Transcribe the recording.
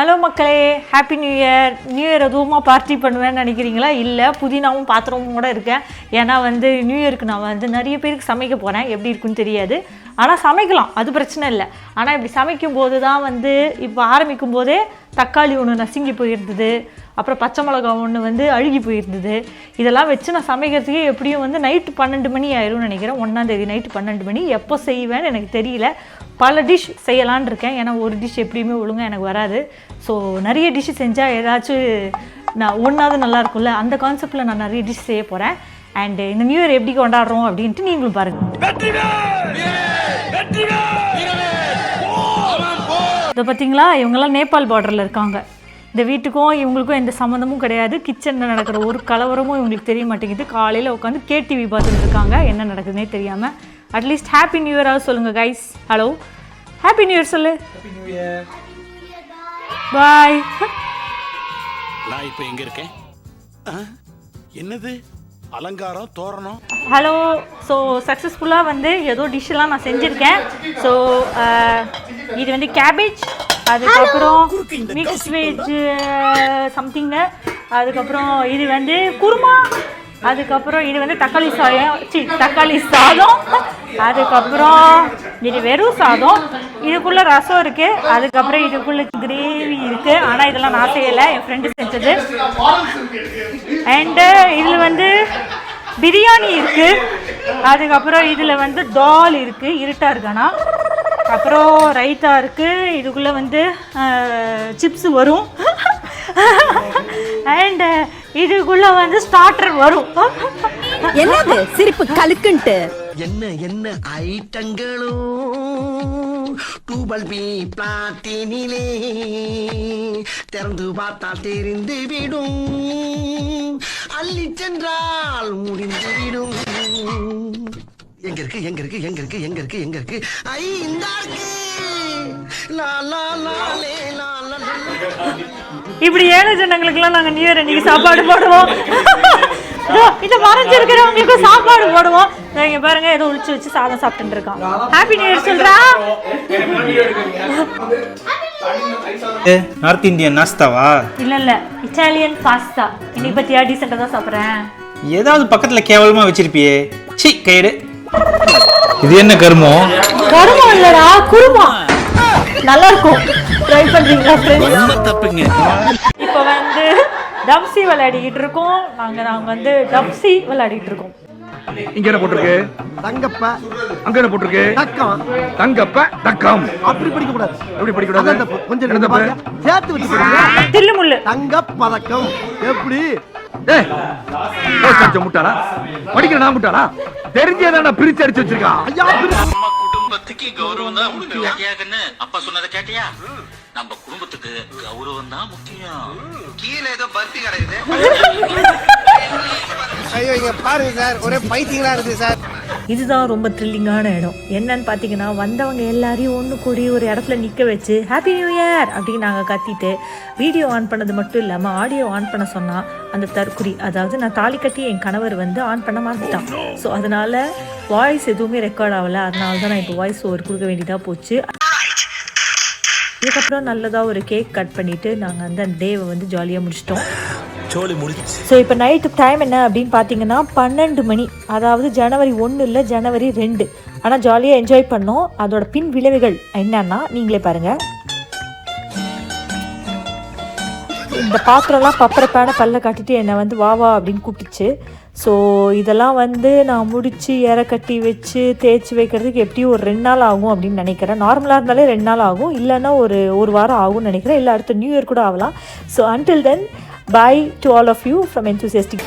Hello மக்களே happy new year new year எதுவுமா party பண்ணுவேன்னு நினைக்கிறீங்களா? இல்லை புதினாவும் பாத்திரமும் கூட இருக்கேன். ஏன்னா வந்து நியூ இயருக்கு நான் வந்து நிறைய பேருக்கு சமைக்க போகிறேன் எப்படி இருக்குன்னு தெரியாது. ஆனால் சமைக்கலாம். அது பிரச்சனை இல்லை. ஆனால் இப்படி சமைக்கும் போது தான் வந்து இப்போ ஆரம்பிக்கும் போதே தக்காளி ஒன்று நசுங்கி போயிருந்தது. அப்புறம் பச்சை மிளகா ஒன்று வந்து அழுகி போயிருந்தது. இதெல்லாம் வச்சு நான் சமைக்கிறதுக்கே எப்படியும் வந்து நைட்டு பன்னெண்டு மணி ஆயிரும்னு நினைக்கிறேன். ஒன்றாந்தேதி நைட்டு பன்னெண்டு மணி. எப்போ செய்வேன்னு எனக்கு தெரியல. பல டிஷ் செய்யலான் இருக்கேன். ஏன்னா ஒரு டிஷ் எப்படியுமே ஒழுங்காக எனக்கு வராது. ஸோ நிறைய டிஷ் செஞ்சால் ஏதாச்சும் நான் ஒன்றாவது நல்லா இருக்கும்ல அந்த கான்செப்டில் நான் நிறைய டிஷ் செய்ய போகிறேன் அண்டு இந்த நியூ இயர் எப்படி கொண்டாடுறோம் அப்படின்ட்டு நீங்களும் பாருங்கள் இதை பார்த்தீங்களா இவங்கெல்லாம் நேபாள் பார்டரில் இருக்காங்க. இந்த வீட்டுக்கும் இவங்களுக்கும் எந்த சம்மந்தமும் கிடையாது. கிச்சனில் நடக்கிற ஒரு கலவரமும் இவங்களுக்கு தெரிய மாட்டேங்குது. காலையில் உட்காந்து கேடிவி பார்த்துட்டு இருக்காங்க. என்ன நடக்குதுன்னே தெரியாமல் அட்லீஸ்ட் ஹாப்பி நியூ இயராவது சொல்லுங்கள் guys hello happy new year சொல்லு. பாய் நான் இப்ப எங்க இருக்கேன்? என்னது? அலங்காரம் தோரணம். ஹலோ ஸோ சக்ஸஸ்ஃபுல்லாக வந்து ஏதோ டிஷ்ஷெல்லாம் நான் செஞ்சுருக்கேன். ஸோ இது வந்து கேபேஜ் அதுக்கப்புறம் மிக்ஸ் வெஜ் சம்திங்கு அதுக்கப்புறம் இது வந்து குருமா அதுக்கப்புறம் இது வந்து தக்காளி சாயம் சி தக்காளி சாதம். அதுக்கப்புறம் இது வெறும் சாதம். இதுக்குள்ளே ரசம் இருக்குது அதுக்கப்புறம் இதுக்குள்ளே கிரேவி இருக்குது ஆனால் இதெல்லாம் நான் செய்யலை. என் ஃப்ரெண்டு செஞ்சது. அண்டு இதில் வந்து பிரியாணி இருக்கு. அதுக்கப்புறம் இதில் வந்து டால் இருக்கு. இருட்டா இருக்கானா? அப்புறம் ரைத்தா இருக்கு. இதுக்குள்ள வந்து சிப்ஸ் வரும். அண்ட் இதுக்குள்ள வந்து ஸ்டார்டர் வரும். என்னது? சிரிப்பு கலுக்குன்ட்டு. என்ன என்ன ஐட்டங்களும் டூபல் பி பிளாட்டினிலே திறந்து பார்த்தால் தெரிந்து விடும். அள்ளி சென்றால் முடிந்து விடும். எங்க இருக்கு எங்க இருக்கு எங்க இருக்கு எங்க இருக்கு எங்க இருக்கு ஐ இந்த இருக்கு லா லா லா லே லா லா இப்படி ஏழை ஜனங்களுக்குலாம் நாங்கள் நியூ இயர் அன்னைக்கு சாப்பாடு போடுவோம். இதோ, இதை மறைஞ்சிருக்கிறவங்களுக்கு சாப்பாடு போடுவோம். இங்க பாருங்க ஏதோ ஒளிச்சு வச்சு சாதம் சாப்பிட்டுட்டு இருக்கான். ஹாப்பி நியூ இயர் சொல்றா. நார்த் இந்தியன் நாஸ்தாவா இல்ல இல்ல. இட்டாலியன் பாஸ்தா இன்னைக்கு பத்தியா? டீசெண்டா தான் சாப்பிட்றேன். ஏதாவது பக்கத்துல கேவலமா வச்சிருப்பியே. சி கைடு இது என்ன கருமம்? கருமா இல்லடா குருமா நல்லா இருக்கும். ட்ரை பண்றீங்களா ஃப்ரெண்ட்ஸ் ரொம்ப தப்புங்க. இப்போ வந்து டப்சி விளையாடிக்கிட்டு இருக்கோம். நாங்க நாங்க வந்து டப்சி விளையாடிட்டு இருக்கோம். இங்க என்ன போட்டிருக்கு? தங்கப்ப. அங்க என்ன போட்டிருக்கு? தக்கம். தங்கப்ப தக்கம். அப்படி படிக்க கூடாது எப்படி படிக்கூடாது அதான் தப்பு. கொஞ்சம் என்ன தப்பு பாருங்க. சேர்த்து வச்சு படிங்க. தில்லு முள்ளு. தங்க பதக்கம். எப்படி? ஏய், முட்டாளா? படிக்கிற நான் முட்டாளா தெரிஞ்சேதான் பிரிச்சு அடிச்சு வச்சிருக்கான். ஐயா குடும்பத்துக்கு கௌரவம் தான் அப்பா சொன்னதை கேட்டியா? நம்ம குடும்பத்துக்கு கௌரவம் தான் முக்கியம். கீழே ஏதோ பருத்தி கிடைக்குது ஐயோ இங்க பாருங்க சார். ஒரே பைத்தியங்களா இருக்கு சார். இதுதான் ரொம்ப த்ரில்லிங்கான இடம். என்னன்னு பார்த்தீங்கன்னா வந்தவங்க எல்லாரையும் ஒன்று கூடி ஒரு இடத்துல நிற்க வச்சு ஹாப்பி நியூ இயர் அப்படின்னு நாங்கள் கத்திட்டு வீடியோ ஆன் பண்ணது மட்டும் இல்லாமல் ஆடியோ ஆன் பண்ண சொன்னால் அந்த தற்குறி அதாவது நான் தாலி கட்டி என் கணவர் வந்து ஆன் பண்ண மறந்துட்டான் ஸோ அதனால் வாய்ஸ் எதுவுமே ரெக்கார்ட் ஆகலை. அதனால தான் நான் இப்போ வாய்ஸ் ஓவர் கொடுக்க வேண்டியதாக போச்சு. இதுக்கப்புறம் நல்லதாக ஒரு கேக் கட் பண்ணிவிட்டு நாங்கள் வந்து அந்த டேவை வந்து ஜாலியாக முடிச்சிட்டோம். சோழி முடிச்சு ஸோ இப்போ நைட்டு டைம் என்ன அப்படின்னு பார்த்தீங்கன்னா பன்னெண்டு மணி அதாவது ஜனவரி ஒன்று இல்லை ஜனவரி ரெண்டு. ஆனால் ஜாலியாக என்ஜாய் பண்ணோம். அதோட பின் விளைவுகள் என்னன்னா நீங்களே பாருங்கள் இந்த பாத்திரம்லாம் பப்பரப்பான பல்ல காட்டிட்டு என்னை வந்து வா வா அப்படின்னு கூப்பிட்டுச்சு. ஸோ இதெல்லாம் வந்து நான் முடித்து இற கட்டி வச்சு தேய்ச்சி வைக்கிறதுக்கு எப்படியும் ஒரு ரெண்டு நாள் ஆகும் அப்படின்னு நினைக்கிறேன். நார்மலாக இருந்தாலே ரெண்டு நாள் ஆகும். இல்லைன்னா ஒரு ஒரு வாரம் ஆகும்னு நினைக்கிறேன். இல்லை அடுத்த நியூ இயர் கூட ஆகலாம். So until then bye to all of you from enthusiastic